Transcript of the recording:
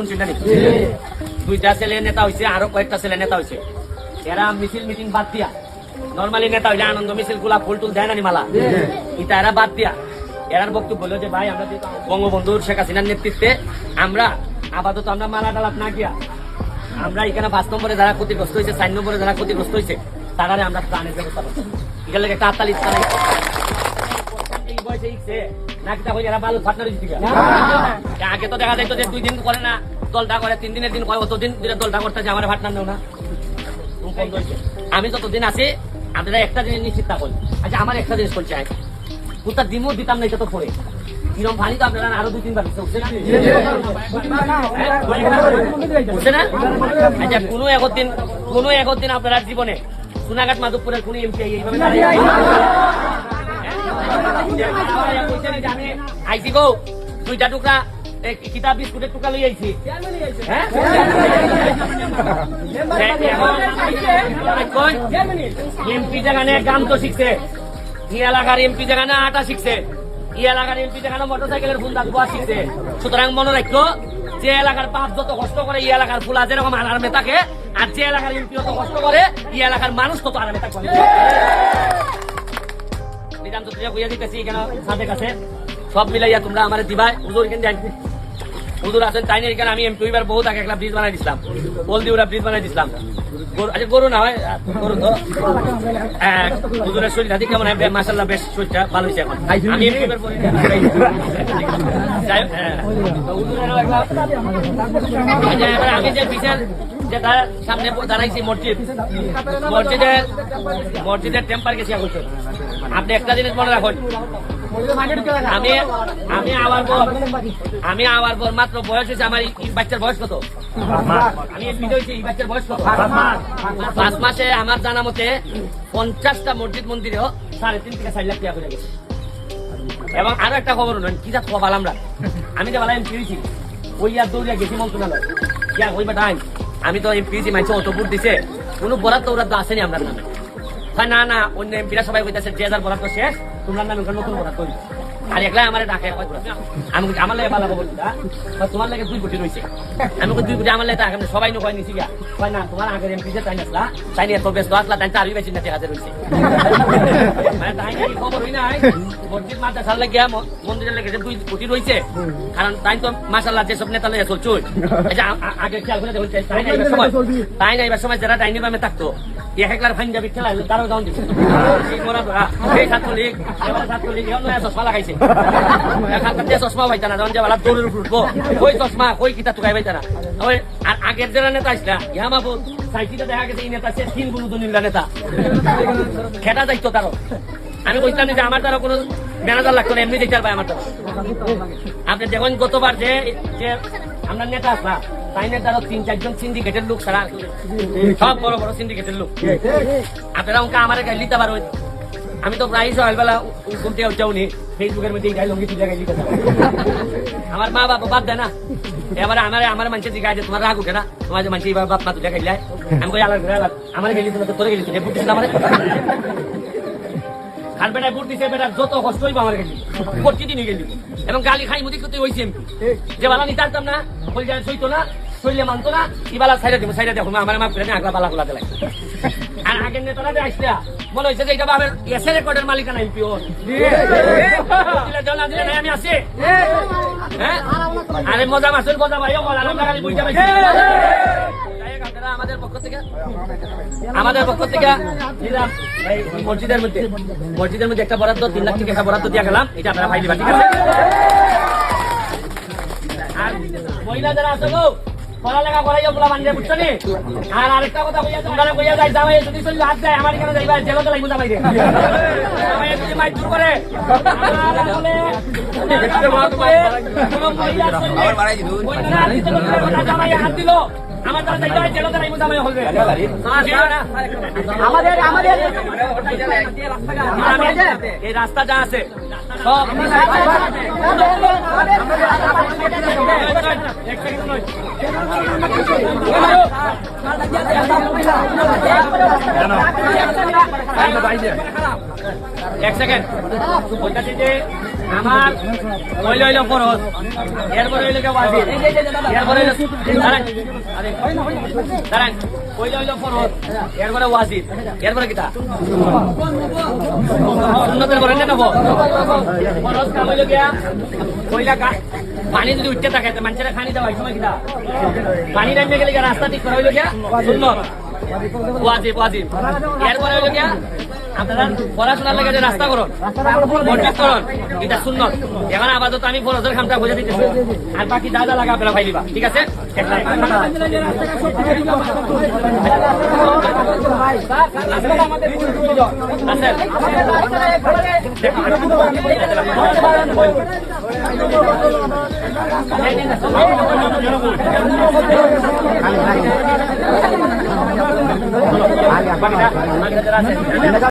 উনছিল নাকি দুইটা ছেলে নেতা হয়েছে আরও কয়েকটা ছেলে নেতা হয়েছে এরা মিছিল মিটিং বাদ দিয়া। নর্মালি নেতা হইলে আনন্দ মিছিলগুলা ফুল টুল দেয় না মালা এটা এরা বাদ দিয়া। এরার বক্তব্য হলো যে, ভাই, আমরা যেহেতু বঙ্গবন্ধু শেখ হাসিনার নেতৃত্বে, আমরা আপাতত আমরা মালা টালাপ না গিয়া, আমরা এখানে পাঁচ নম্বরে যারা ক্ষতিগ্রস্ত হয়েছে চার নম্বরে যারা ক্ষতিগ্রস্ত হয়েছে তারা আমরা প্রাণের ব্যবস্থা করছি। এখানে একটা আত্মালি এই বয়সে ইচ্ছে নাকি এরা আগে তো দেখা যাইতো যে দুই দিন করে না দলটা করে তিন দিনের দিন করে দলটা করতেছে আমার ফাটনার নেও না। আমি যতদিন আছি আপনারা একটা জিনিস নিশ্চিত থাকুন আচ্ছা আমার একটা জিনিস করছে কোথা দিমও দিতাম না এটা তো পরে কিরম তো আপনারা আরও দুই তিনবার বুঝছে না? আচ্ছা কোনো একদিন কোনো একদিন আপনারা জীবনে সোনাঘাট মাধবপুরের কোন এমপি এইভাবে আইসি গো, দুইটা টুকরা কিতাব বিস্কুটের টুকরা লই আইছি। হ্যাঁ? এমপি জাগানে গান তো শিখছে ই এলাকার এমপি জাগানে আটা শিখছে ই এলাকার এমপি জাগানে মোটর সাইকেলের ফুল দাঁত শিখছে সুতরাং মনে রাখো যে এলাকার বাপ যত কষ্ট করে এই এলাকার ফুলা যেরকম আরামে থাকে আর যে এলাকার এমপি কষ্ট করে এই এলাকার মানুষ তত আরামে থাকে সব মিলাইয়া তোমরা আমার দিবাই হুজুর এখানে আছেন তাই না? এখানে আমি এমপি বহুত আগে একটা ব্রিজ বানাই দিছিলাম। ওরা ব্রিজ বানাই দিছিলাম। আচ্ছা গরু না হয় গরু তো। কেমন হয়? মাসাল্লাহ বেশ শরীরটা ভালো হয়েছে এখন। আমি হ্যাঁ। আচ্ছা, আমি যে বিশাল যে তার সামনে দাঁড়াইছি মসজিদ মসজিদের মসজিদের টেম্পার গেছি এখন। আপনি একটা জিনিস মনে রাখুন। আমি আমি আবার পর আমি আবার পর মাত্র বয়স হয়েছে আমার এই বাচ্চার বয়স কত? আমি পাঁচ মাসে আমার জানা মতে পঞ্চাশটা মসজিদ মন্দিরেও সাড়ে তিন থেকে চার লাখ টাকা করে গেছে। এবং আরও একটা খবর হলেন কি যা খবর আমরা? আমি যে বেলা এম ফিরেছি ওই আর দৌড়িয়া গেছি মন্ত্রণালয়। ইয়া ওই বেটা আমি তো এম ফিরেছি মাইছে অত ভোট দিছে কোনো বরাদ্দ ওরাদ্দ আসেনি আপনার নামে। না না, অন্য এমপিরা সবাই কইতাছে, যে হাজার বরাদ্দ শেষ তোমার নামে নতুন বরাদ্দ। আর একলাই আমার ডাকে আমি আমার লাগে ভালো খবর তোমার লাগে দুই কোটি রয়েছে আমি দুই কোটি আমার লাগে টাকা সবাই নিছি গা কয়, না, তোমার আগের এমপি যে তাই তাই তো ব্যস্ত আসলা, তাই চারই বেশি না টাকা রয়েছে মানে তাই খবর হই নাই। মসজিদ, মাদ্রাসার লাগিয়া ম- মন্দিরের লেগে দুই কোটি রয়েছে কারণ তাই তো মাসাল্লাহ যেসব নেতা লেগে চলছে আগে খেয়াল করে তাই না এবার সময় তাই না সময় যারা ডাইনি বামে থাকতো এই চশমা লাগাইছে এখানকার যে চশমা ওই চশমা ওই কিতা না ওই আর আগের যারা নেতা আসলা ইহা মাহবুব সাইকিটা দেখা গেছে এই নেতা সে তিন গুরু দুনিল্লা নেতা খেটা যাইতো তারও আমি কইতাম যে আমার দ্বারা কোনো ম্যানেজার লাগতো না এমনি দেখতে পাই আমার দ্বারা আপনি দেখুন গতবার যে আমরা নেতা আসলা তাই নেতারও তিন চারজন সিন্ডিকেটের লোক ছাড়া। সব বড় বড় সিন্ডিকেটের লোক। আপনারা অঙ্কা আমার নিতে পারবেন। আমি তো প্রায় সকালবেলা ঘুম থেকে উঠে উনি ফেসবুকের মধ্যে গাড়ি লঙ্গি তুলে গাড়ি আমার মা বাবা বাদ দেয় না। এবারে আমার আমার মানুষের দিকে আছে, তোমার রাগ উঠে না? তোমার যে মানুষ এইভাবে বাপ মা তুলে গাইলে আমি কই আলাদা আমার গেলি তুমি তোরে গেলি তুই বুঝছিস না আমার? খান বেটা বুট দিছে বেটা যত কষ্ট হইব আমার গেলি প্রতিদিনই গেলি। এবং গালি খাই মুদি করতে হইছে যে বালা নিতে পারতাম না, বলি যায় সইতো না শরীরে মানতো না কি বালা সাইডে দিব সাইডে দেখো আমার মাপ করে আগলা বালা খোলাতে লাগে আর আগের নেতারা যে আসলা মনে হয়েছে যে এটা বাবের এসে রেকর্ডের মালিকানা এমপি ওর আমি আছি। হ্যাঁ? আরে মজা মাসুর মজা ভাই মজা খালি বুঝতে পারছি। আমাদের পক্ষ থেকে মসজিদের মধ্যে মসজিদের মধ্যে একটা বরাদ্দ তিন লাখ টাকা বরাদ্দ দিয়ে গেলাম। এটা আপনারা ফাইলি ঠিক আছে? আর মহিলা যারা আছে গো পড়ালেখা বলা মানে বুঝছ নি? আর আরেকটা কথা কইয়া তোমরা কইয়া যাই যাওয়াই যদি চলি হাত যায় আমার এখানে যাইবা লাগবে যাবাই রে যদি দূর করে আমার কোনো হাত দিল। আমাদের আমাদের। এই রাস্তা যা আছে এক সেকেন্ড। আমার হইল হইল ফরজ এরপরে হইল কে ওয়াজিব এরপরে হইল দাঁড়ান। দাঁড়ান। কইলা কা পানি যদি উঠতে থাকে মানুষেরা খানি দেওয়া সময় কিটা পানি নামে গেলে রাস্তা ঠিক করা হইল গিয়া সুন্নত ওয়াজিব ওয়াজিব এরপরে হইল গিয়া আপনারা পড়াশোনার লেগে যে রাস্তা করুন মসজিদ করুন, এটা সুন্নত। এখন আপাতত আমি ফরজের খামটা বুঝে দিতেছি। আর যা লাগা পাই দিবা, ঠিক আছে? আচ্ছা।